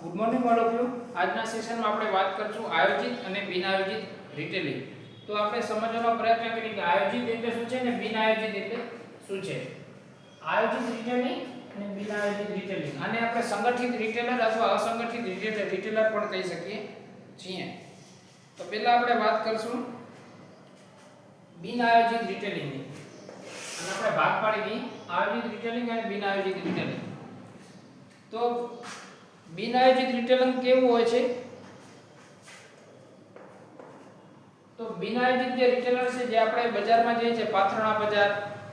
Good morning all of you આજના સેશનમાં આપણે વાત કરશું આયોજિત અને બિન આયોજિત રિટેલિંગ તો આપણે સમજવાનો પ્રયત્ન કરીએ કે આયોજિત એટલે શું છે અને બિન આયોજિત એટલે શું છે? આયોજિત રિટેલિંગ અને બિન આયોજિત રિટેલિંગ આને આપણે સંગઠિત રિટેલર અથવા અસંગઠિત રિટેલર રિટેલર પણ કહી શકીએ છીએ. તો પહેલા આપણે વાત કરશું બિન આયોજિત રિટેલિંગની અને આપણે ભાગ પાડી દી આયોજિત રિટેલિંગ અને બિન આયોજિત રિટેલિંગ તો બિન આયોજિત રિટેલિંગ કેવું હોય છે? તો બિન આયોજિત જે રિટેલર છે, જે આપણે બજારમાં જઈએ છીએ પાથરણા બજાર,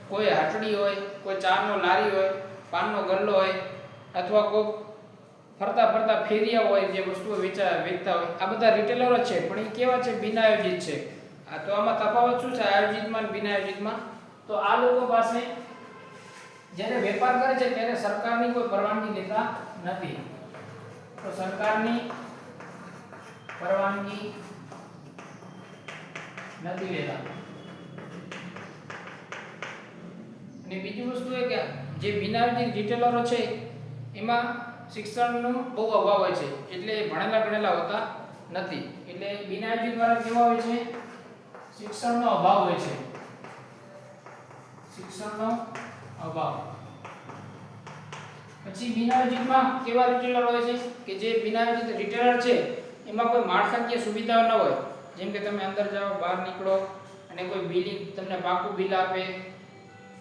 કોઈ હાટડી હોય, કોઈ ચાનો લારી હોય પાનનો ગલ્લો હોય, અથવા કોઈ ફરતા ફરતા ફેરિયા હોય, જે વસ્તુઓ વેચા, વેચતા હોય, આ બધા રિટેલરો જ છે. પણ એ કેવા છે? બિન આયોજિત છે. આ તો આમાં તફાવત શું છે? આયોજિતમાં અને બિન આયોજિતમાં તો આ લોકો પાસે જ્યારે વેપાર કરે છે, ત્યારે સરકારની કોઈ પરવાનગી લેતા નથી. તો સરકારની પરવાનગી નથી લેતા. અને બીજી વસ્તુ એ કે જે બિનારજી રિટેલરો છે, એમાં શિક્ષણનો બહુ અભાવ હોય છે, એટલે ભણેલા ગણેલા હોતા નથી. એટલે બિનારજી દ્વારા કેવા હોય છે, શિક્ષણનો અભાવ હોય છે. શિક્ષણનો અભાવ. પછી બિનાયોજિતમાં કેવા રિટેલર હોય છે? કે જે બિનાયોજિત રિટેલર છે, એમાં કોઈ માળખાકીય સુવિધાઓ ન હોય. જેમ કે તમે અંદર જાઓ, બહાર નીકળો, અને કોઈ બિલિંગ તમને પાકું બિલ આપે,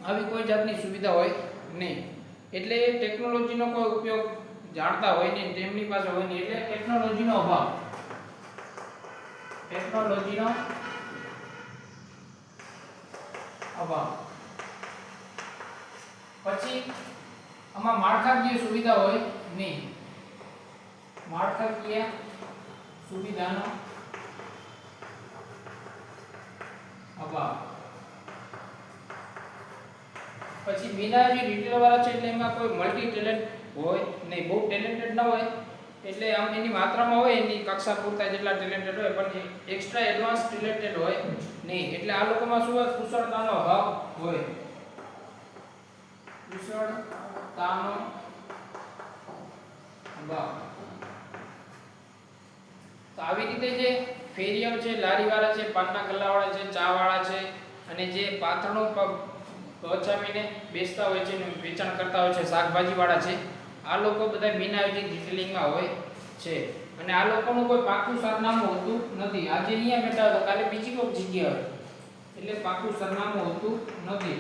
આવી કોઈ જાતની સુવિધા હોય નહીં. એટલે એ ટેકનોલોજીનો કોઈ ઉપયોગ જાણતા હોય નહીં, તેમની પાસે હોય નહીં. એટલે ટેકનોલોજીનો અભાવ. ટેકનોલોજીનો અભાવ. પછી આમાં માળખાકીય સુવિધા હોય નહીં. માળખાકીય સુવિધાનો અભાવ. પછી બીજા જે રિટેલ વાળા છે એટલે એમાં કોઈ મલ્ટી ટેલેન્ટ હોય નહીં, બહુ ટેલેન્ટેડ ન હોય, એટલે આમ એની માત્રામાં હોય, એની કક્ષા પૂરતા જેટલા ટેલેન્ટેડ હોય, પણ એક્સ્ટ્રા એડવાન્સ ટેલેન્ટેડ હોય નહીં. એટલે આ લોકોમાં શું કુશળતાનો અભાવ હોય. કુશળતાનો ભાવ તો આવી રીતે જે ફેરિયાઓ છે, લારીવાળા છે, પાનના ગલ્લાવાળા છે, ચાવાળા છે, અને જે પાથરણો પચાવીને બેસતા હોય છે અને વેચાણ કરતા હોય છે, શાકભાજીવાળા છે, આ લોકો બધા બિન આયોજિત રિટેલિંગમાં હોય છે. અને આ લોકોનું કોઈ પાકું સરનામું હોતું નથી. આજે અહીંયા બેઠા તો કાલે બીજી કોઈ જગ્યા હોય. એટલે પાકું સરનામું હોતું નથી.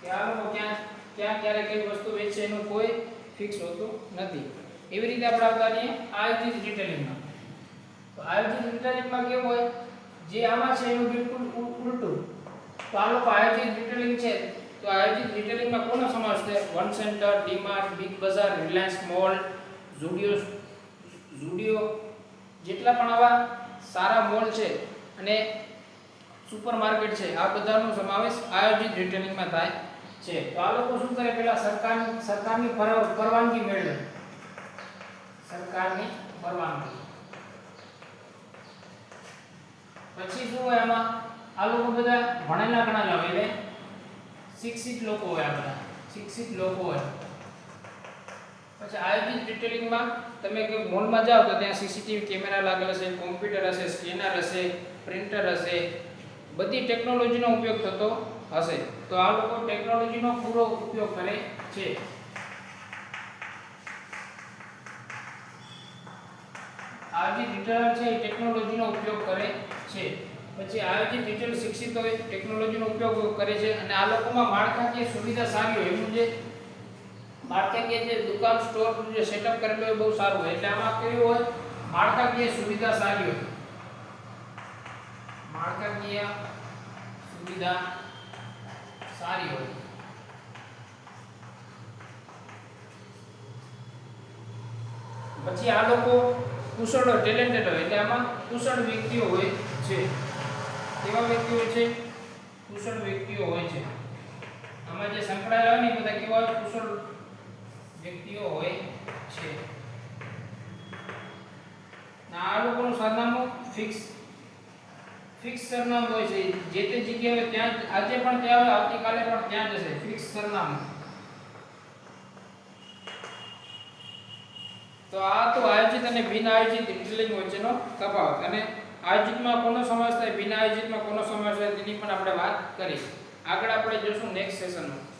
કે આ ક્યાં ક્યાં, ક્યારે કઈ વસ્તુ વેચે એનું કોઈ ફિક્સ હોતું નથી. એવી રીતે આપણે આવતા રહીએ આયોજિત રિટેલિંગમાં તો આયોજિત રિટેલિંગમાં કેવું હોય? જે આમાં છે એનું બિલકુલ ઉલટું. તો આ લોકો આયોજિત રિટેલિંગ છે, તો આયોજિત રિટેલિંગમાં કોનો સમાવેશ થાય? One Centre, DMart, Big Bazaar, Reliance mall, Zudio Zudio, જેટલા પણ આવા સારા મોલ છે અને સુપર માર્કેટ છે. આ બધાનો સમાવેશ આયોજિત રિટેલિંગમાં થાય છે. તો આ લોકો શું કરે? પહેલા સરકારની સરકારની પરવાનગી મેળવે. સરકારની પરવાનગી. પછી શું હોય આમાં? આ લોકો બધા ભણેલા ગણેલા હોય એટલે શિક્ષિત લોકો હોય આ બધા. શિક્ષિત લોકો હોય. પછી આયોજિત રિટેલિંગમાં તમે કે મોલમાં જાઓ તો ત્યાં સીસીટીવી કેમેરા લાગેલ હશે કોમ્પ્યુટર હશે, સ્કેનર હશે, પ્રિન્ટર હશે બધી ટેકનોલોજીનો ઉપયોગ થતો હશે. તો આ લોકો ટેકનોલોજીનો પૂરો ઉપયોગ કરે છે. આ જે ડિટેલર છે એ ટેકનોલોજીનો ઉપયોગ કરે છે. પછી આ જે ડિટેલ શિક્ષિત હોય ટેકનોલોજીનો ઉપયોગ કરે છે. અને આ લોકોમાં માળખાકીય સુવિધા સારી હોય એમનું જે માળખાકીય જે દુકાન સ્ટોર જે સેટઅપ કરેલું હોય બહુ સારું હોય. એટલે આમાં કેવું હોય? માળખાકીય સુવિધા સારી હોય. માળખાકીય સુવિધા સારી હોય. પછી આ લોકો કુશળ ટેલેન્ટેડ હોય એટલે આમાં કુશળ વ્યક્તિઓ હોય છે. કેવા વ્યક્તિઓ હોય છે? કુશળ વ્યક્તિઓ હોય છે. આમાં જે સંકળાયેલા હોય ને બધા કેવા કુશળ વ્યક્તિઓ હોય છે. આ લોકોનું સરનામું ફિક્સ ફિક્સ સરનામું હોય છે. જે તે જગ્યાએ ત્યાં આજે પણ ત્યાં હોય, આવતીકાલે પણ ત્યાં જશે ફિક્સ સરનામું. તો આ તો આયોજિત અને બિન આયોજિત રિટેલિંગ વચ્ચેનો તફાવત. અને આયોજિતમાં કોનો સમાવેશ થાય, બિન આયોજિતમાં કોનો સમાવેશ થાય, તેની પણ આપણે વાત કરી આગળ આપણે જોશું નેક્સ્ટ સેશનમાં